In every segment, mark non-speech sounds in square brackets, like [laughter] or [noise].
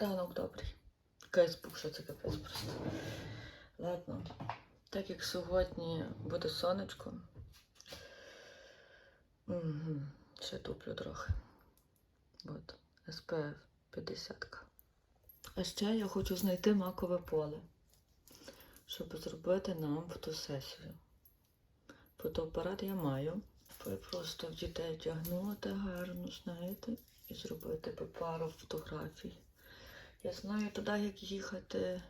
Ранок добрий. Кайс був, що це капець просто. Ладно, так як сьогодні буде сонечко. Угу. Ще туплю трохи. От, SPF 50. А ще я хочу знайти макове поле, щоб зробити нам фотосесію. Фотоапарат я маю. Просто в дітей вдягнути гарно, знаєте, і зробити би пару фотографій. Я знаю туди, як їхати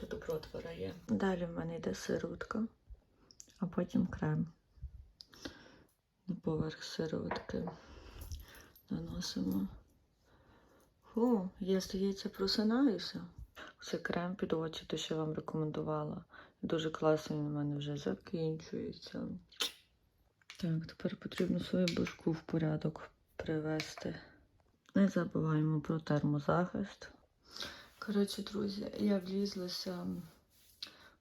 до Добротвора є. Далі в мене йде сиротка, а потім крем. На поверх сиротки наносимо. Фу, я, здається, просинаюся. Це крем під очі, те, що я вам рекомендувала. Дуже класний у мене вже закінчується. Так, тепер потрібно свою башку в порядок привести. Не забуваємо про термозахист. Коротше, друзі, я влізлася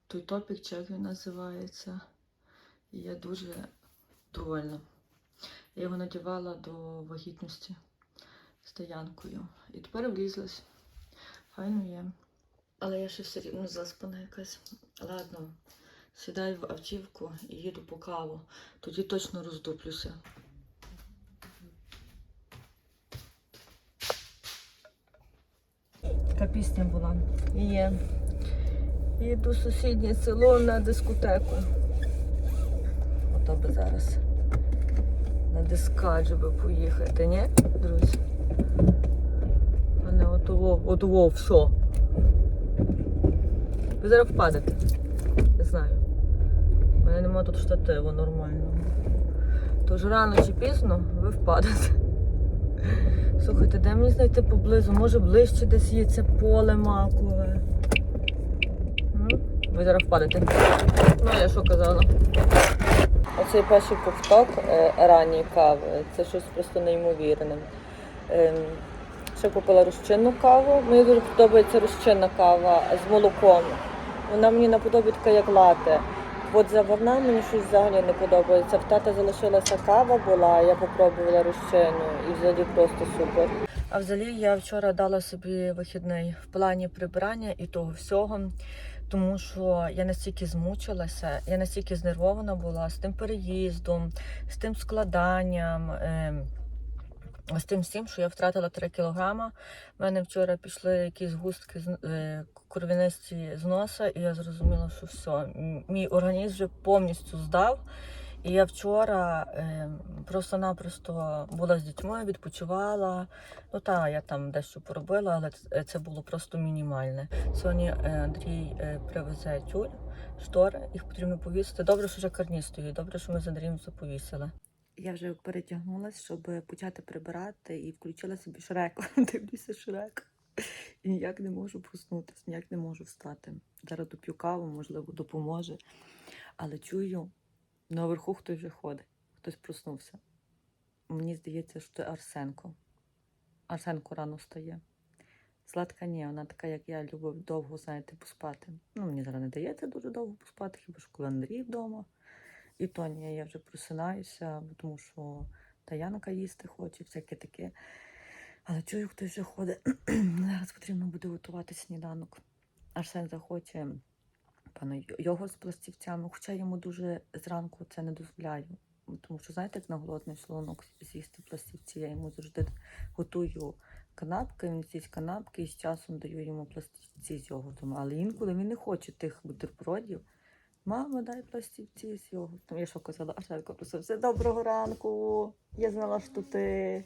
в той топік, чи як він називається. І я дуже довольна. Я його надівала до вагітності стоянкою. І тепер влізлась. Файно є. Але я ще все рівно заспана якась. Ладно, сідаю в автівку і їду по каву. Тоді точно роздуплюся. Така пісня була. І є. Їду сусіднє село на дискотеку. Ото би зараз на дискаджі би поїхати, ні, друзі? А не отово, отово, все. Ви зараз впадете. Я знаю. У мене немає тут штативу нормального. Тож рано чи пізно ви впадете. Слухайте, де мені знайти поблизу? Може ближче десь є це поле макове. Ви зараз впадете. Ну, я що казала? Оцей перший ковток е, ранньої кави. Це щось просто неймовірне. Ем, ще купила розчинну каву. Мені дуже подобається розчинна кава з молоком. Вона мені наподобає така як лате. От заварна мені щось взагалі не подобається. В тата залишилася кава була, я попробувала розчину і взагалі просто супер. А взагалі я вчора дала собі вихідний в плані прибирання і того всього, тому що я настільки змучилася, я настільки знервована була з тим переїздом, з тим складанням. ем, з тим всім, що я втратила 3 кілограма. У мене вчора пішли якісь густки е, кров'янисті з носа, і я зрозуміла, що все, мій організм вже повністю здав. І я вчора е, просто-напросто була з дітьми, відпочивала. Ну та я там дещо поробила, але це- це було просто мінімальне. Сьогодні е, Андрій е, привезе тюль, штори, їх потрібно повісити. Добре, що вже карні стоїть, добре, що ми з Андрієм це повісили. Я вже перетягнулася, щоб почати прибирати, і включила собі шрек. [laughs] Дивлюся шрек. І ніяк не можу проснутися, ніяк не можу встати. Зараз доп'ю каву, можливо, допоможе. Але чую, наверху хтось вже ходить, хтось проснувся. Мені здається, що це Арсенко. Арсенко рано встає. Сладка ні, вона така, як я, любить довго, знаєте, поспати. Ну, мені зараз не дається дуже довго поспати, хіба що коли Андрій вдома. І то ні, я вже просинаюся, тому що Таянка їсти хоче, всяке таке. Але чую, хтось вже ходить. [clears throat] Зараз потрібно буде готувати сніданок. Арсен захоче пане йогурт з пластівцями, хоча йому дуже зранку це не дозволяю. Тому що, знаєте, як на голодний шлунок з'їсти пластівці, я йому завжди готую канапки, він з'їсть канапки і з часом даю йому пластівці з йогуртом. Але інколи він не хоче тих бутербродів. Мама, дай пластівці з йогуртом. Я що казала, просив, все доброго ранку. Я знала, що ти.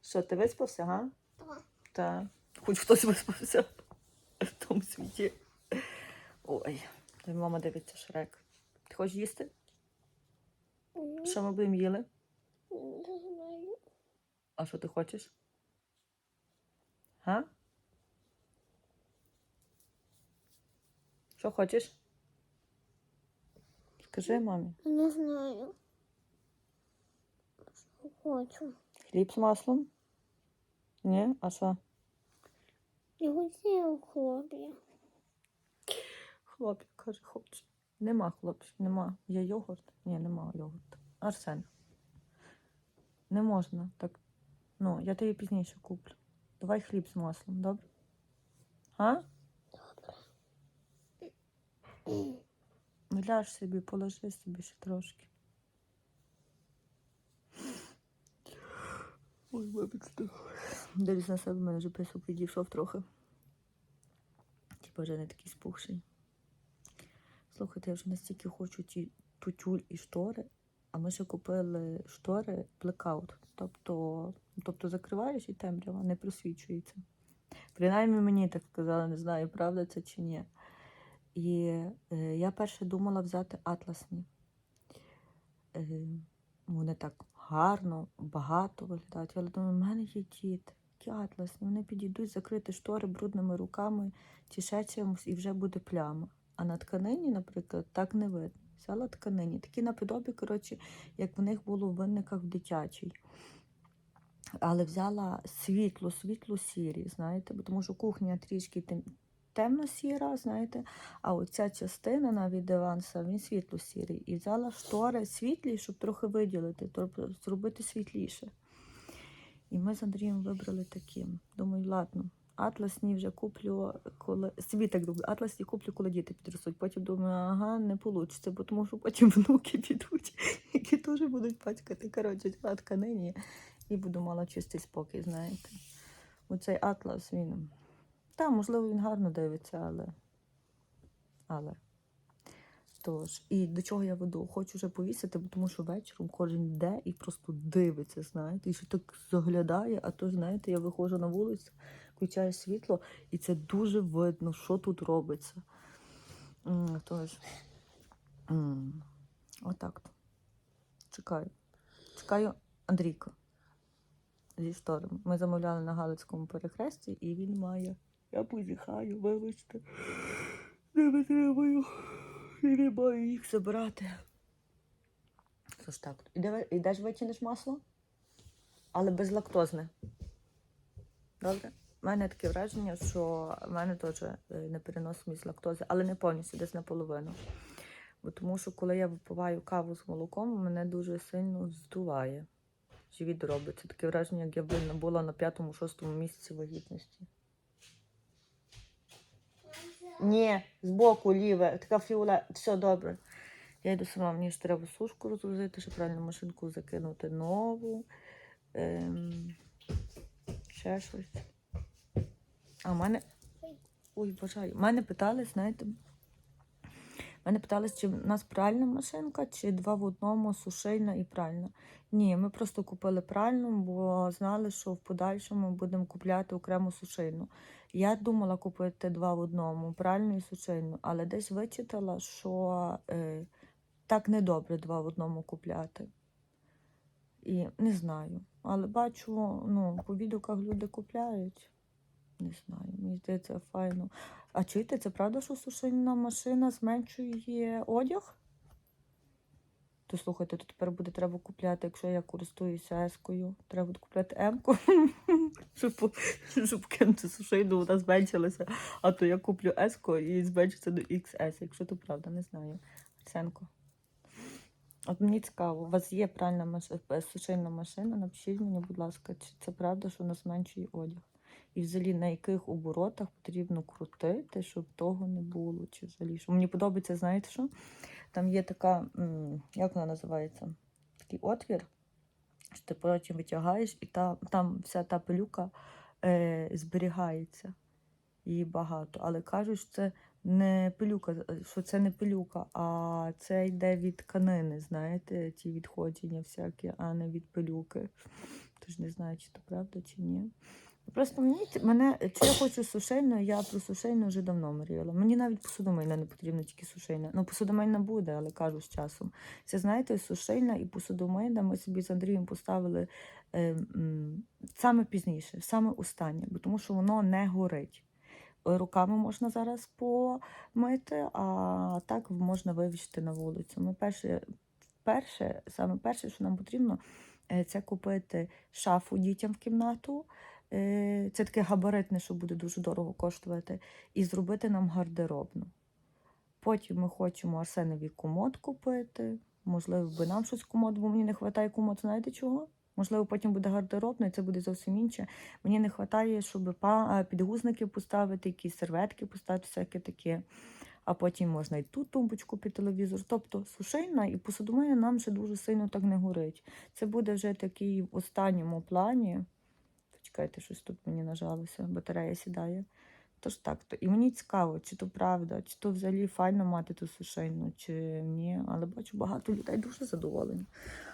Що, ти виспався, га? Так. Так. Хоч хтось виспався в тому світі. Ой, та мама дивиться шрек. Ти хочеш їсти? Що ми будемо їли? Не знаю. А що ти хочеш? Га? Що хочеш? Скажи мамі. Не знаю. Що хочу. Хліб з маслом? Ні? А що? Я хотів хлоп'я. Хлопчик, каже, хоче. Нема хлопців, нема. Є йогурт? Ні, нема йогурту. Арсен. Не можна так. Ну, я тобі пізніше куплю. Давай хліб з маслом, добре? А? Ну, Ляж собі, положи собі ще трошки. Ой, вибачте. Дивлюсь на себе, в мене вже писок підійшов трохи. Типа вже не такий спухший. Слухайте, я вже настільки хочу ті тутюль і штори, а ми ще купили штори блекаут. Тобто, тобто закриваєш і темрява не просвічується. Принаймні мені так сказали, не знаю, правда це чи ні. І е, я перше думала взяти атласні. Е, вони так гарно, багато виглядають. Але думаю, в мене є діти, які атласні, вони підійдуть закрити штори брудними руками чи ще чимось, і вже буде пляма. А на тканині, наприклад, так не видно. Взяла тканині. Такі наподобі, коротше, як в них було в винниках в дитячій. Але взяла світло, світло сірі, знаєте, тому що кухня трішки темно-сіра, знаєте, а оця частина навіть диванса, він світло-сірий. І взяла штори світлі, щоб трохи виділити, тобто зробити світліше. І ми з Андрієм вибрали такі. Думаю, ладно, атласні вже куплю, коли собі так думаю, атласні куплю, коли діти підростуть. Потім думаю, ага, не вийде, бо тому що потім внуки підуть, [laughs] які теж будуть пачкати. Коротше, тканині і буду мала чистий спокій, знаєте. Оцей атлас він. Та, можливо, він гарно дивиться, але. Але. Тож, і до чого я веду? Хочу вже повісити, тому що вечором кожен йде і просто дивиться, знаєте, і ще так заглядає, а то, знаєте, я виходжу на вулицю, включаю світло, і це дуже видно, що тут робиться. Тож, отак. Чекаю. Чекаю Андрійка зі шторами. Ми замовляли на Галицькому перехресті, і він має. Я позіхаю, вибачте. Не витримую. І не маю їх забрати. Що ж так? Іде, ідеш витягнеш масло, але безлактозне. Добре? У мене таке враження, що в мене теж е, непереносимість лактози, але не повністю, десь наполовину. Бо тому що коли я випиваю каву з молоком, мене дуже сильно здуває. Живіт робиться. Таке враження, як я була на п'ятому-шостому місяці вагітності. Ні, збоку ліве, така фіоле, все добре. Я йду сама, мені ж треба сушку розгрузити, щоб правильно машинку закинути нову. Ем, ще щось. А в мене. Ой, бажаю. Мене питали, знаєте. Мене питали, чи в нас пральна машинка, чи два в одному сушильна і пральна. Ні, ми просто купили пральну, бо знали, що в подальшому будемо купляти окрему сушильну. Я думала купити два в одному, пральну і сушильну, але десь вичитала, що е, так недобре два в одному купляти. І не знаю. Але бачу, ну, по відгуках люди купляють. Не знаю, мені здається, файно. А чуєте, це правда, що сушильна машина зменшує одяг? То слухайте, то тепер буде треба купляти, якщо я користуюся ескою, треба буде купляти М-ку, [laughs] щоб, щоб кинути сушильну, вона зменшилася. А то я куплю еску і зменшиться до XS, якщо то правда, не знаю. Арсенко. От мені цікаво, у вас є пральна машина, сушильна машина, напишіть мені, будь ласка, чи це правда, що вона зменшує одяг? І взагалі на яких оборотах потрібно крутити, щоб того не було, чи взагалі. Що мені подобається, знаєте що? Там є така, як вона називається? Такий отвір, що ти потім витягаєш, і та, там вся та пилюка е, зберігається. Її багато. Але кажуть, що це не пилюка, що це не пилюка, а це йде від тканини, знаєте, ті відходження всякі, а не від пилюки. Тож не знаю, чи то правда, чи ні. Просто мені мене, чи я хочу сушильну, я про сушильну вже давно мріяла. Мені навіть посудомийна не потрібна, тільки сушильна. Ну, посудомийна буде, але кажу з часом. Це знаєте, сушильна і посудомийна ми собі з Андрієм поставили е, м, саме пізніше, саме останнє, бо тому що воно не горить. Руками можна зараз помити, а так можна вивішити на вулицю. Ми перше, перше, саме перше, що нам потрібно, е, це купити шафу дітям в кімнату. Е, Це таке габаритне, що буде дуже дорого коштувати, і зробити нам гардеробну. Потім ми хочемо Арсенові комод купити. Можливо, би нам щось комод, бо мені не вистачає комод, знаєте чого? Можливо, потім буде гардеробно, і це буде зовсім інше. Мені не вистачає, щоб підгузники поставити, якісь серветки поставити, всяке таке. А потім можна і ту тумбочку під телевізор. Тобто сушильна і посудомийна нам ще дуже сильно так не горить. Це буде вже такий в останньому плані. Почекайте, щось тут мені нажалося, батарея сідає. Тож так, то і мені цікаво, чи то правда, чи то взагалі файно мати ту сушильну, чи ні. Але бачу, багато людей дуже задоволені.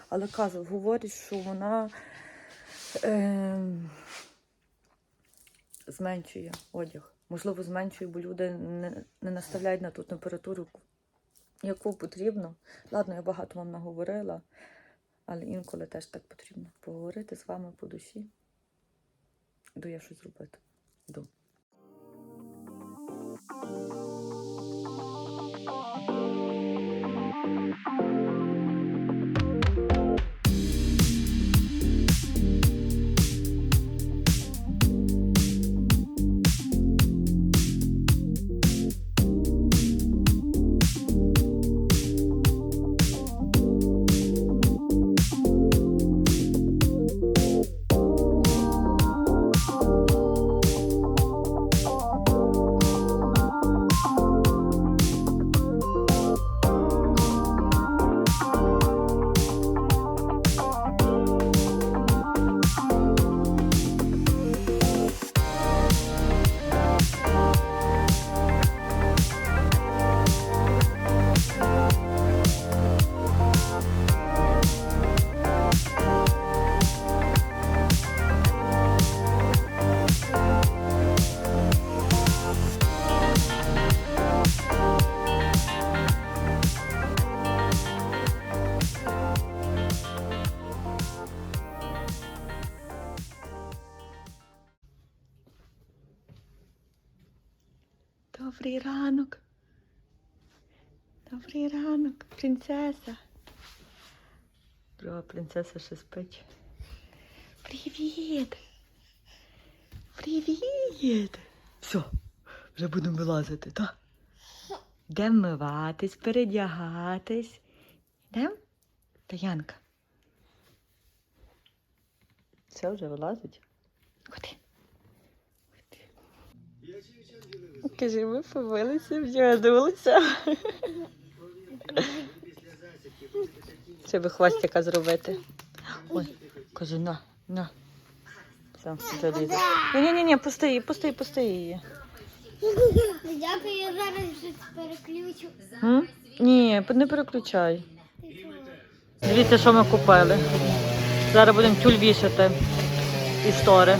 Але кажу, говорять, що вона е, зменшує одяг. Можливо, зменшує, бо люди не, не наставляють на ту температуру, яку потрібно. Ладно, я багато вам наговорила, але інколи теж так потрібно поговорити з вами по душі. Йду я щось зробити. Йду. Добрий ранок. Добрий ранок, принцеса. Друга принцеса ще спить. Привіт. Привіт. Все, вже будемо вилазити, так? Йдемо миватись, передягатись. Йдемо? Таянка. Все, вже вилазить. Ходи. Кажи, ми побилися, вдягнулися. Щоб хвостика зробити. Ой, кажу, на, на. Все, залізе. Ні-ні-ні, пусти її, пусти, пусти її. Дякую, я зараз щось переключу. М? Ні, не переключай. Дивіться, що ми купили. Зараз будемо тюль вішати і штори.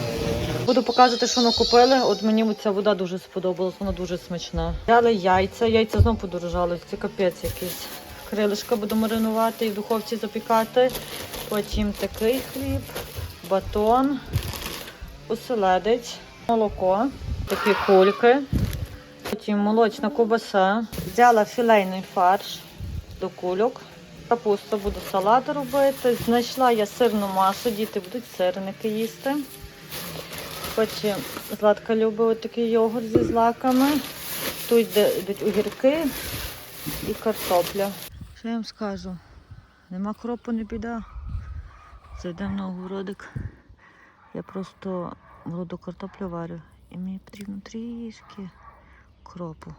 Буду показувати, що купили. От мені ця вода дуже сподобалась, вона дуже смачна. Взяли яйця, яйця знову подорожали, це капець якийсь. Крилишка буду маринувати і в духовці запікати. Потім такий хліб, батон, оселедець, молоко, такі кульки. Потім молочна ковбаса. Взяла філейний фарш до кульок. Капусту буду салат робити. Знайшла я сирну масу, діти будуть сирники їсти. Потім Златка любить такий йогурт зі злаками. Тут йдуть огірки і картопля. Що я вам скажу? Нема кропу, не біда. Зайдемо на огородик. Я просто молоду картоплю варю. І мені потрібно трішки кропу.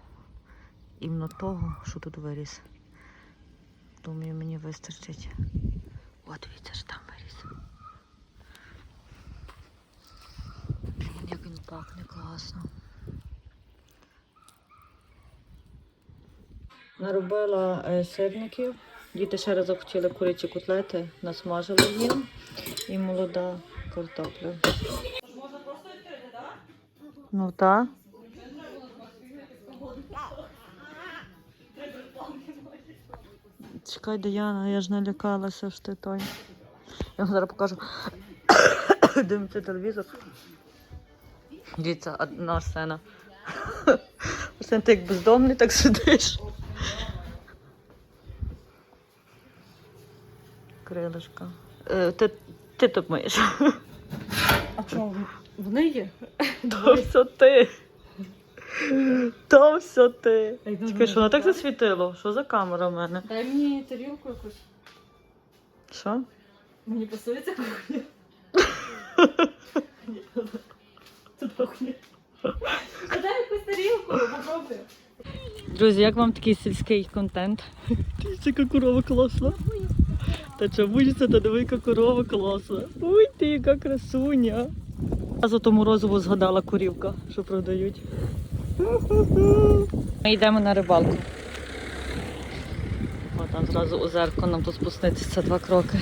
Іменно того, що тут виріс. Думаю, мені вистачить. О, дивіться, що там виріс. Блін, як він пахне класно. Наробила е, сирників. Діти ще раз захотіли курячі котлети, насмажили їм і молода картопля. Ну так. Чекай, Діана, я ж налякалася, що ти той. Я вам зараз покажу. [coughs] Дивимося телевізор. Дивіться, одна Арсена. Арсен, [laughs] ти як бездомний, так сидиш. Крилишка. Е, ти, ти тут миєш. А чого? Вони є? То все ти. То все ти. Ей, ну, що воно так засвітило? Що за камера в мене? Дай мені тарілку якусь. Що? Мені пасується кухня. [laughs] Тут. Дай якусь тарілку, попробуй. Друзі, як вам такий сільський контент? Дивіться, яка корова класна. Та чого боїться, та диви, яка корова класна. Ой ти, яка красуня. Я за тому розову згадала корівка, що продають. Ми йдемо на рибалку. О, там зразу озерко нам тут спуститися два кроки.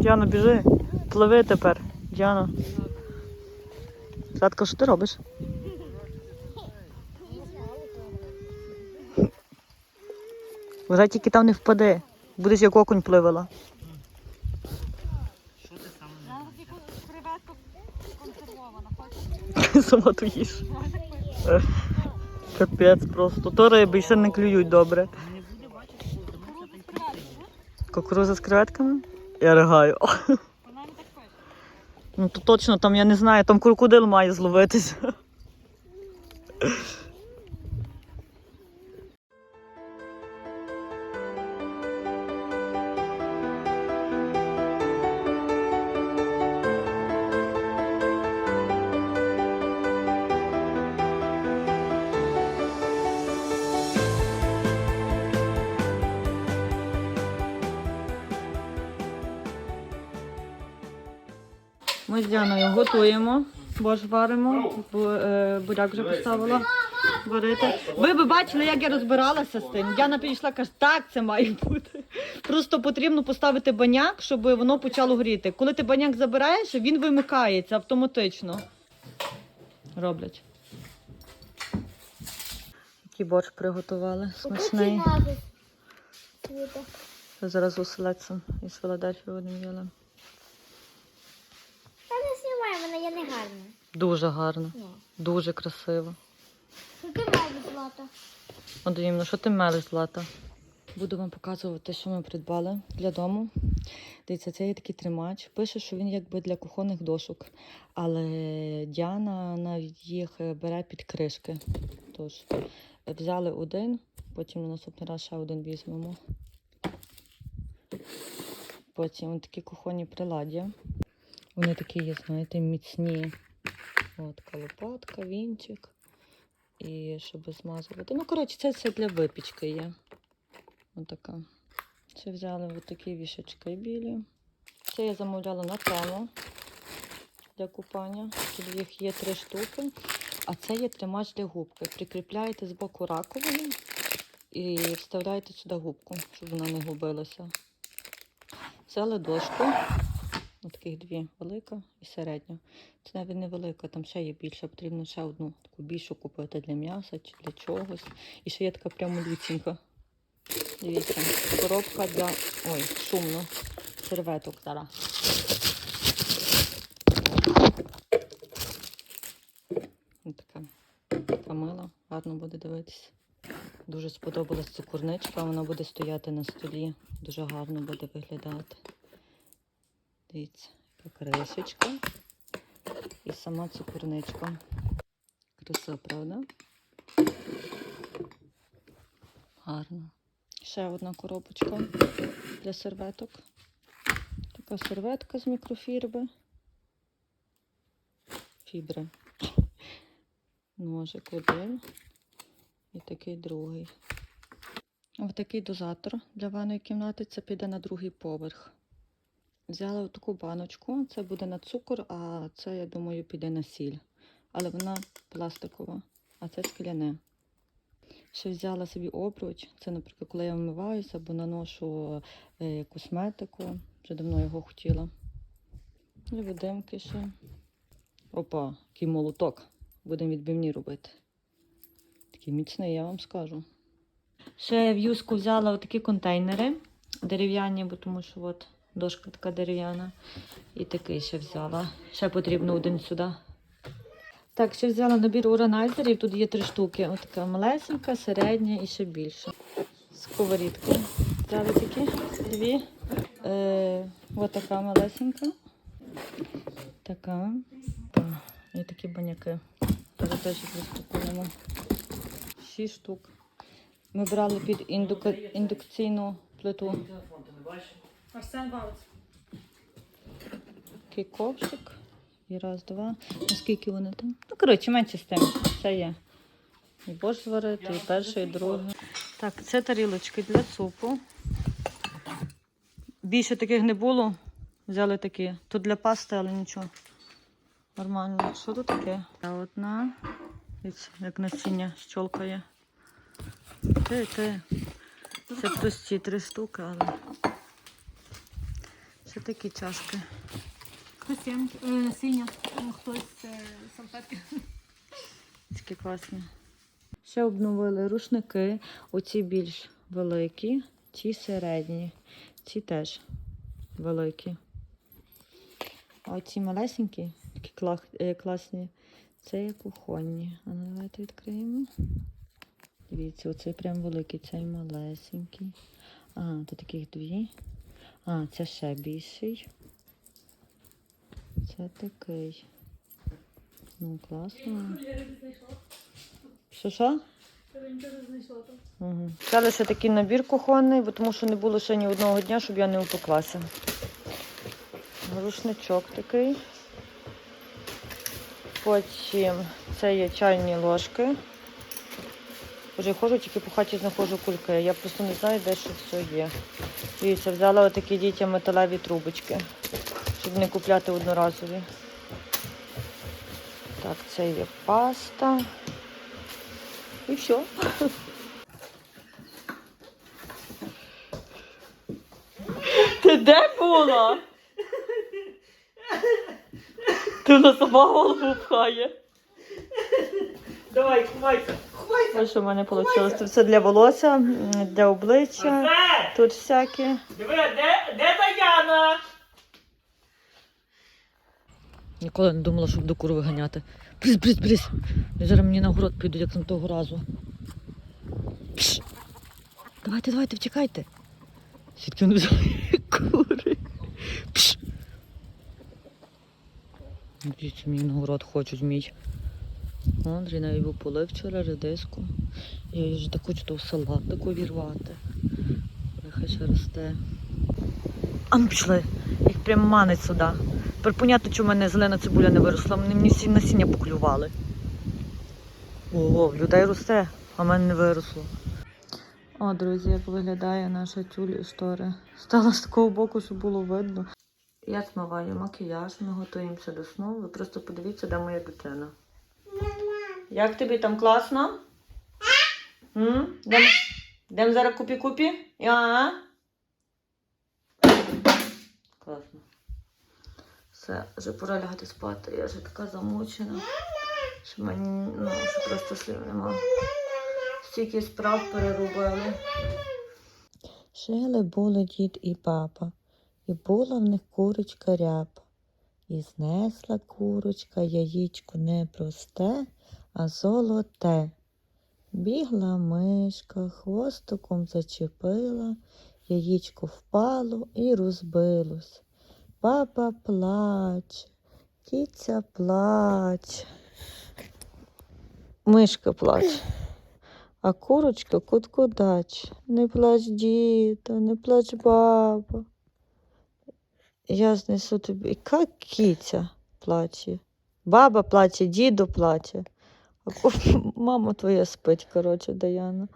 Діана, біжи. Пливи тепер. Діана. Зрадка, що ти робиш? Вже тільки там не впаде. Будеш як окунь пливала. Сама ту їж. Капець просто. То риби ще не клюють добре. Кукуруза з креветками? Я ригаю. Вона не так пише. Ну то точно там я не знаю, там крокодил має зловитися. Діаною готуємо, борщ варимо, е, буряк вже поставила варити. Ви б бачили, як я розбиралася з тим. Діана підійшла, каже, так це має бути. Просто потрібно поставити баняк, щоб воно почало гріти. Коли ти баняк забираєш, він вимикається автоматично. Роблять. Який борщ приготували, смачний. Зараз з оселедцем із Філадельфії одним їли. Вона є не гарна. Дуже гарно, Ні. дуже красиво. Що ти маєш злата? Андріївна, що ти мелиш, Злата? Буду вам показувати, що ми придбали для дому. Дивіться, це є такий тримач. Пише, що він якби для кухонних дошок. Але Діана навіть їх бере під кришки. Тож взяли один, потім на наступний раз ще один візьмемо. Потім такі кухонні приладдя. Вони такі є, знаєте, міцні. От така лопатка, вінчик. І щоб змазувати. Ну, коротше, це все для випічки є. Отака. Ще взяли отакі вішечки білі. Це я замовляла на тему для купання. Тут їх є три штуки. А це є тримач для губки. Прикріпляєте з боку раковини і вставляєте сюди губку, щоб вона не губилася. Взяли дошку. Таких дві велика і середня. Це навіть не велика, там ще є більше. Потрібно ще одну таку більшу купити для м'яса чи для чогось. І ще є така прямо люцінька. Дивіться, коробка для. Ой, шумно. Серветок зараз. Ось така. Така мила, гарно буде дивитися. Дуже сподобалась цукорничка, вона буде стояти на столі. Дуже гарно буде виглядати. Дивіться, яка кришечка і сама цукорничка. Краса, правда? Гарно. Ще одна коробочка для серветок. Така серветка з мікрофірби. Фібри. Ножик один і такий другий. Ось такий дозатор для ванної кімнати. Це піде на другий поверх. Взяла таку баночку, це буде на цукор, а це, я думаю, піде на сіль. Але вона пластикова, а це скляне. Ще взяла собі обруч. Це, наприклад, коли я вмиваюся або наношу е, косметику. Вже давно його хотіла. Невидимки ще. Опа, який молоток. Будемо відбивні робити. Такий міцний, я вам скажу. Ще в юску взяла такі контейнери дерев'яні, бо тому що от дошка така дерев'яна. І такий ще взяла. Ще потрібно один сюди. Так, ще взяла набір органайзерів. Тут є три штуки. Ось така малесенька, середня і ще більше. Сковорідки. Взяли такі дві. Е, ось малесенька. Така. Та, І такі баняки. Зараз теж розпакуємо. Шість штук. Ми брали під індука- індукційну плиту. Арсен бавиться. Такий ковшик. І раз, два. Наскільки вони там? Ну, коротше, менше з тим. Все є. І борщ зварити, і перший, і другий. Так, це тарілочки для супу. Більше таких не було. Взяли такі. Тут для пасти, але нічого. Нормально. Що тут таке? Та Одна. Як насіння щолкає. Ти, ти. Це прості три штуки, але. Це такі чашки. Хтось е, насіння, ну, хтось е, салфетки. Такі класні. Ще обновили рушники. Оці більш великі, ці середні. Ці теж великі. А оці малесенькі, такі е, класні. Це є кухонні. А ну давайте відкриємо. Дивіться, оцей прям великий, цей малесенький. А, тут таких дві. А, це ще більший. Це такий. Ну, класно. Що що? Угу. Це лише такий набір кухонний, бо тому що не було ще ні одного дня, щоб я не упеклася. Рушничок такий. Потім це є чайні ложки. Я ходжу, тільки по хаті знаходжу кульки. Я просто не знаю, де що все є. Дивіться, взяла отакі дітям металеві трубочки, щоб не купляти одноразові. Так, це є паста. І все. Ти де була? Ти на сама голову пхає. Давай, ховайся. Ось що в мене вийшло. Це все для волосся, для обличчя. Тут всяке. Диви, де, де Даяна? Ніколи не думала, щоб до кури виганяти. Брись, брись, брись. І зараз мені на город підуть, як на того разу. Пш. Давайте, давайте, втікайте. Звідки вони взяли кури? Пш. Дивіться, мені на город хочуть мій. Андрій навіть полив вчора редиску. Я вже так хочу того салатику вірвати. Нехай ще росте. А ну пішли. Їх прям манить сюди. Тепер понятно, чому мене зелена цибуля не виросла. Вони мені всі насіння поклювали. Ого, в людей росте, а в мене не виросло. О, друзі, як виглядає наша тюль історія. Стала з такого боку, щоб було видно. Я змиваю макіяж, ми готуємося до сну. Ви просто подивіться, де моя дитина. Як тобі там класно? Дем зараз купі-купі? Ага. Класно. Все, вже пора лягати спати. Я вже така замучена. Що мені ну, що просто слів нема. Стільки справ переробили. Жили були дід і папа, і була в них курочка ряпа. І знесла курочка яєчко не просте, а золоте. Бігла мишка, хвостиком зачепила, яєчко впало і розбилось. Папа плаче, кіця плаче. Мишка плаче. А курочка куткудач. Не плач, діда, не плач, баба. Я знесу тобі. Яка кіця плаче? Баба плаче, дідо плаче. [laughs] Мама твоя спить, коротше, Даяна.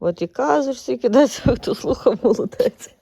От і кажеш, всі кидається, хто [laughs] слухав молодець.